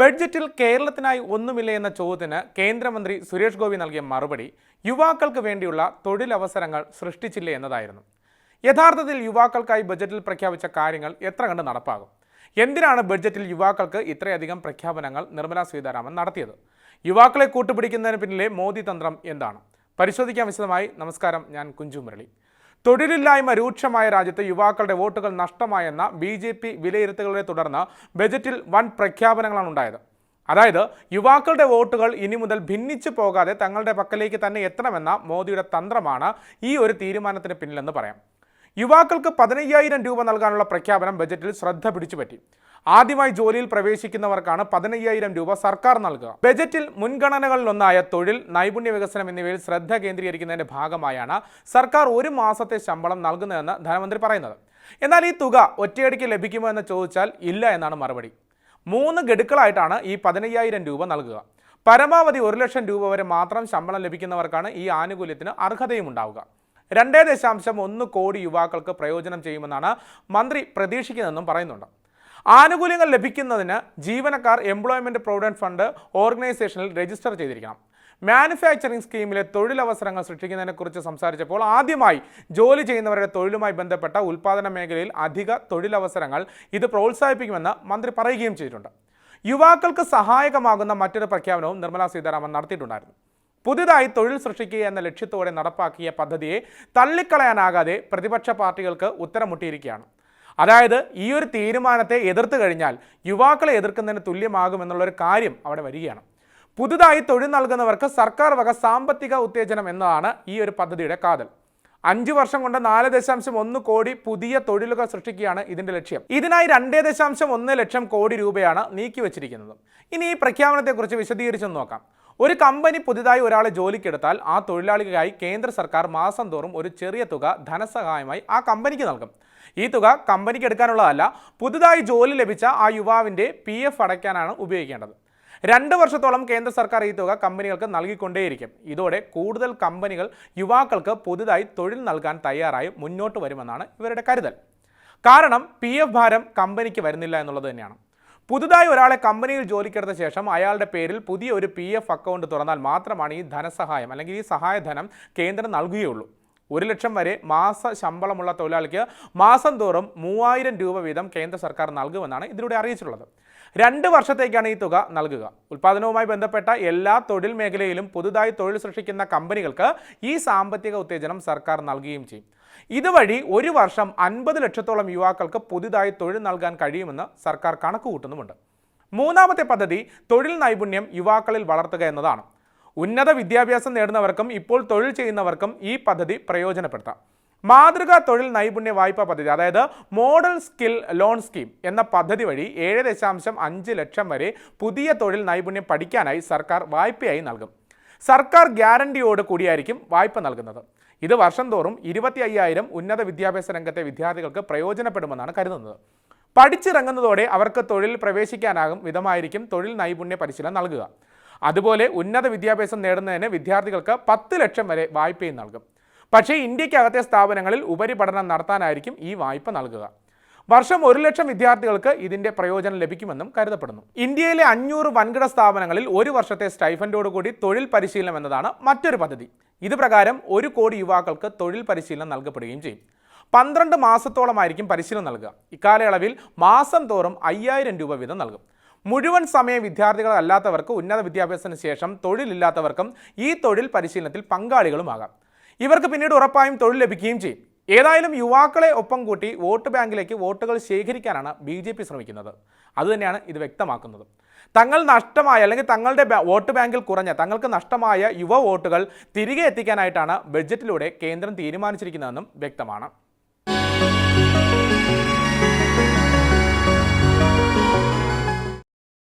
ബഡ്ജറ്റിൽ കേരളത്തിനായി ഒന്നുമില്ല എന്ന ചോദ്യത്തിന് കേന്ദ്രമന്ത്രി സുരേഷ് ഗോപി നൽകിയ മറുപടി യുവാക്കൾക്ക് വേണ്ടിയുള്ള തൊഴിലവസരങ്ങൾ സൃഷ്ടിച്ചില്ല എന്നതായിരുന്നു. യഥാർത്ഥത്തിൽ യുവാക്കൾക്കായി ബജറ്റിൽ പ്രഖ്യാപിച്ച കാര്യങ്ങൾ എത്ര കണ്ട് നടപ്പാകും? എന്തിനാണ് ബഡ്ജറ്റിൽ യുവാക്കൾക്ക് ഇത്രയധികം പ്രഖ്യാപനങ്ങൾ നിർമ്മല സീതാരാമൻ നടത്തിയത്? യുവാക്കളെ കൂട്ടുപിടിക്കുന്നതിന് പിന്നിലെ മോദി തന്ത്രം എന്താണ്? പരിശോധിക്കാൻ വിശദമായി. നമസ്കാരം. ഞാൻ കുഞ്ചു മുരളി. തൊഴിലില്ലായ്മ രൂക്ഷമായ രാജ്യത്ത് യുവാക്കളുടെ വോട്ടുകൾ നഷ്ടമായെന്ന ബി ജെ പി വിലയിരുത്തലുകളെ തുടർന്ന് ബജറ്റിൽ വൻ പ്രഖ്യാപനങ്ങളാണ് ഉണ്ടായത്. അതായത് യുവാക്കളുടെ വോട്ടുകൾ ഇനി മുതൽ ഭിന്നിച്ചു പോകാതെ തങ്ങളുടെ പക്കലേക്ക് തന്നെ എത്തണമെന്ന മോദിയുടെ തന്ത്രമാണ് ഈ ഒരു തീരുമാനത്തിന് പിന്നിലെന്ന് പറയാം. യുവാക്കൾക്ക് പതിനയ്യായിരം രൂപ നൽകാനുള്ള പ്രഖ്യാപനം ബജറ്റിൽ ശ്രദ്ധ പിടിച്ചുപറ്റി. ആദ്യമായി ജോലിയിൽ പ്രവേശിക്കുന്നവർക്കാണ് പതിനയ്യായിരം രൂപ സർക്കാർ നൽകുക. ബജറ്റിൽ മുൻഗണനകളിലൊന്നായ തൊഴിൽ നൈപുണ്യ വികസനം എന്നിവയിൽ ശ്രദ്ധ കേന്ദ്രീകരിക്കുന്നതിന്റെ ഭാഗമായാണ് സർക്കാർ ഒരു മാസത്തെ ശമ്പളം നൽകുന്നതെന്ന് ധനമന്ത്രി പറയുന്നത്. എന്നാൽ ഈ തുക ഒറ്റയടിക്ക് ലഭിക്കുമോ എന്ന് ചോദിച്ചാൽ ഇല്ല എന്നാണ് മറുപടി. മൂന്ന് ഗഡുക്കളായിട്ടാണ് ഈ പതിനയ്യായിരം രൂപ നൽകുക. പരമാവധി ഒരു ലക്ഷം രൂപ വരെ മാത്രം ശമ്പളം ലഭിക്കുന്നവർക്കാണ് ഈ ആനുകൂല്യത്തിന് അർഹതയും ഉണ്ടാവുക. രണ്ടേ ദശാംശം ഒന്ന് കോടി യുവാക്കൾക്ക് പ്രയോജനം ചെയ്യുമെന്നാണ് മന്ത്രി പ്രതീക്ഷിക്കുന്നതെന്നും പറയുന്നുണ്ട്. ആനുകൂല്യങ്ങൾ ലഭിക്കുന്നതിന് ജീവനക്കാർ എംപ്ലോയ്മെന്റ് പ്രൊവിഡന്റ് ഫണ്ട് ഓർഗനൈസേഷനിൽ രജിസ്റ്റർ ചെയ്തിരിക്കണം. മാനുഫാക്ചറിംഗ് സ്കീമിലെ തൊഴിലവസരങ്ങൾ സൃഷ്ടിക്കുന്നതിനെക്കുറിച്ച് സംസാരിച്ചപ്പോൾ ആദ്യമായി ജോലി ചെയ്യുന്നവരുടെ തൊഴിലുമായി ബന്ധപ്പെട്ട ഉൽപ്പാദന മേഖലയിൽ അധിക തൊഴിലവസരങ്ങൾ ഇത് പ്രോത്സാഹിപ്പിക്കുമെന്ന് മന്ത്രി പറയുകയും ചെയ്തിട്ടുണ്ട്. യുവാക്കൾക്ക് സഹായകമാകുന്ന മറ്റൊരു പ്രഖ്യാപനവും നിർമ്മലാ സീതാരാമൻ നടത്തിയിട്ടുണ്ടായിരുന്നു. പുതുതായി തൊഴിൽ സൃഷ്ടിക്കുക എന്ന ലക്ഷ്യത്തോടെ നടപ്പാക്കിയ പദ്ധതിയെ തള്ളിക്കളയാനാകാതെ പ്രതിപക്ഷ പാർട്ടികൾക്ക് ഉത്തരം മുട്ടിയിരിക്കുകയാണ് അതായത് ഈ ഒരു തീരുമാനത്തെ എതിർത്ത് കഴിഞ്ഞാൽ യുവാക്കളെ എതിർക്കുന്നതിന് തുല്യമാകുമെന്നുള്ളൊരു കാര്യം അവിടെ വരികയാണ്. പുതുതായി തൊഴിൽ നൽകുന്നവർക്ക് സർക്കാർ വക സാമ്പത്തിക ഉത്തേജനം എന്നതാണ് ഈ ഒരു പദ്ധതിയുടെ കാതൽ. അഞ്ചു വർഷം കൊണ്ട് നാല് ദശാംശം ഒന്ന് കോടി പുതിയ തൊഴിലുകൾ സൃഷ്ടിക്കുകയാണ് ഇതിന്റെ ലക്ഷ്യം. ഇതിനായി രണ്ടേ ദശാംശം ഒന്ന് ലക്ഷം കോടി രൂപയാണ് നീക്കിവച്ചിരിക്കുന്നത്. ഇനി ഈ പ്രഖ്യാപനത്തെക്കുറിച്ച് വിശദീകരിച്ചൊന്ന് നോക്കാം. ഒരു കമ്പനി പുതുതായി ഒരാളെ ജോലിക്കെടുത്താൽ ആ തൊഴിലാളിക്കായി കേന്ദ്ര സർക്കാർ മാസം തോറും ഒരു ചെറിയ തുക ധനസഹായമായി ആ കമ്പനിക്ക് നൽകും. ഈ തുക കമ്പനിക്ക് എടുക്കാനുള്ളതല്ല പുതുതായി ജോലി ലഭിച്ച ആ യുവാവിന്റെ പി എഫ് അടയ്ക്കാനാണ് ഉപയോഗിക്കേണ്ടത്. രണ്ട് വർഷത്തോളം കേന്ദ്ര സർക്കാർ ഈ തുക കമ്പനികൾക്ക് നൽകിക്കൊണ്ടേയിരിക്കും. ഇതോടെ കൂടുതൽ കമ്പനികൾ യുവാക്കൾക്ക് പുതുതായി തൊഴിൽ നൽകാൻ തയ്യാറായി മുന്നോട്ട് വരുമെന്നാണ് ഇവരുടെ കരുതൽ. കാരണം പി ഭാരം കമ്പനിക്ക് വരുന്നില്ല എന്നുള്ളത് തന്നെയാണ്. പുതുതായി ഒരാളെ കമ്പനിയിൽ ജോലിക്കെടുത്ത ശേഷം അയാളുടെ പേരിൽ പുതിയ ഒരു പി അക്കൗണ്ട് തുറന്നാൽ മാത്രമാണ് ഈ ധനസഹായം അല്ലെങ്കിൽ ഈ സഹായധനം കേന്ദ്രം നൽകുകയുള്ളൂ. ഒരു ലക്ഷം വരെ മാസ ശമ്പളമുള്ള തൊഴിലാളിക്ക് മാസം തോറും മൂവായിരം രൂപ വീതം കേന്ദ്ര സർക്കാർ നൽകുമെന്നാണ് ഇതിലൂടെ അറിയിച്ചിട്ടുള്ളത്. രണ്ട് വർഷത്തേക്കാണ് ഈ തുക നൽകുക. ഉൽപ്പാദനവുമായി ബന്ധപ്പെട്ട എല്ലാ തൊഴിൽ മേഖലയിലും പുതുതായി തൊഴിൽ സൃഷ്ടിക്കുന്ന കമ്പനികൾക്ക് ഈ സാമ്പത്തിക ഉത്തേജനം സർക്കാർ നൽകുകയും ചെയ്യും. ഇതുവഴി ഒരു വർഷം അൻപത് ലക്ഷത്തോളം യുവാക്കൾക്ക് പുതുതായി തൊഴിൽ നൽകാൻ കഴിയുമെന്ന് സർക്കാർ കണക്കുകൂട്ടുന്നുമുണ്ട്. മൂന്നാമത്തെ പദ്ധതി തൊഴിൽ നൈപുണ്യം യുവാക്കളിൽ വളർത്തുക എന്നതാണ്. ഉന്നത വിദ്യാഭ്യാസം നേടുന്നവർക്കും ഇപ്പോൾ തൊഴിൽ ചെയ്യുന്നവർക്കും ഈ പദ്ധതി പ്രയോജനപ്പെടുത്താം. മാതൃകാ തൊഴിൽ നൈപുണ്യ വായ്പാ പദ്ധതി അതായത് മോഡൽ സ്കിൽ ലോൺ സ്കീം എന്ന പദ്ധതി വഴി ഏഴ് ദശാംശം അഞ്ച് ലക്ഷം വരെ പുതിയ തൊഴിൽ നൈപുണ്യം പഠിക്കാനായി സർക്കാർ വായ്പയായി നൽകും. സർക്കാർ ഗ്യാരണ്ടിയോട് കൂടിയായിരിക്കും വായ്പ നൽകുന്നത്. ഇത് വർഷം തോറും ഇരുപത്തി അയ്യായിരം ഉന്നത വിദ്യാഭ്യാസ രംഗത്തെ വിദ്യാർത്ഥികൾക്ക് പ്രയോജനപ്പെടുമെന്നാണ് കരുതുന്നത്. പഠിച്ചിറങ്ങുന്നതോടെ അവർക്ക് തൊഴിൽ പ്രവേശിക്കാനാകും വിധമായിരിക്കും തൊഴിൽ നൈപുണ്യ പരിശീലനം നൽകുക. അതുപോലെ ഉന്നത വിദ്യാഭ്യാസം നേടുന്നതിന് വിദ്യാർത്ഥികൾക്ക് പത്ത് ലക്ഷം വരെ വായ്പയും നൽകും. പക്ഷേ ഇന്ത്യക്കകത്തെ സ്ഥാപനങ്ങളിൽ ഉപരിപഠനം നടത്താനായിരിക്കും ഈ വായ്പ നൽകുക. വർഷം ഒരു ലക്ഷം വിദ്യാർത്ഥികൾക്ക് ഇതിന്റെ പ്രയോജനം ലഭിക്കുമെന്നും കരുതപ്പെടുന്നു. ഇന്ത്യയിലെ അഞ്ഞൂറ് വൻകിട സ്ഥാപനങ്ങളിൽ ഒരു വർഷത്തെ സ്റ്റൈഫൻഡോടുകൂടി തൊഴിൽ പരിശീലനം എന്നതാണ് മറ്റൊരു പദ്ധതി. ഇത് പ്രകാരം ഒരു കോടി യുവാക്കൾക്ക് തൊഴിൽ പരിശീലനം നൽകപ്പെടുകയും ചെയ്യും. പന്ത്രണ്ട് മാസത്തോളമായിരിക്കും പരിശീലനം നൽകുക. ഇക്കാലയളവിൽ മാസം തോറും അയ്യായിരം രൂപ വീതം നൽകും. മുഴുവൻ സമയ വിദ്യാർത്ഥികളല്ലാത്തവർക്ക് ഉന്നത വിദ്യാഭ്യാസത്തിന് ശേഷം തൊഴിലില്ലാത്തവർക്കും ഈ തൊഴിൽ പരിശീലനത്തിൽ പങ്കാളികളുമാകാം. ഇവർക്ക് പിന്നീട് ഉറപ്പായും തൊഴിൽ ലഭിക്കുകയും ചെയ്യും. ഏതായാലും യുവാക്കളെ ഒപ്പം കൂട്ടി വോട്ട് ബാങ്കിലേക്ക് വോട്ടുകൾ ശേഖരിക്കാനാണ് ബി ജെ പി ശ്രമിക്കുന്നത്. അതുതന്നെയാണ് ഇത് വ്യക്തമാക്കുന്നത്. തങ്ങൾ നഷ്ടമായ അല്ലെങ്കിൽ തങ്ങളുടെ വോട്ട് ബാങ്കിൽ കുറഞ്ഞ തങ്ങൾക്ക് നഷ്ടമായ യുവ വോട്ടുകൾ തിരികെ എത്തിക്കാനായിട്ടാണ് ബഡ്ജറ്റിലൂടെ കേന്ദ്രം തീരുമാനിച്ചിരിക്കുന്നതെന്നും വ്യക്തമാണ്.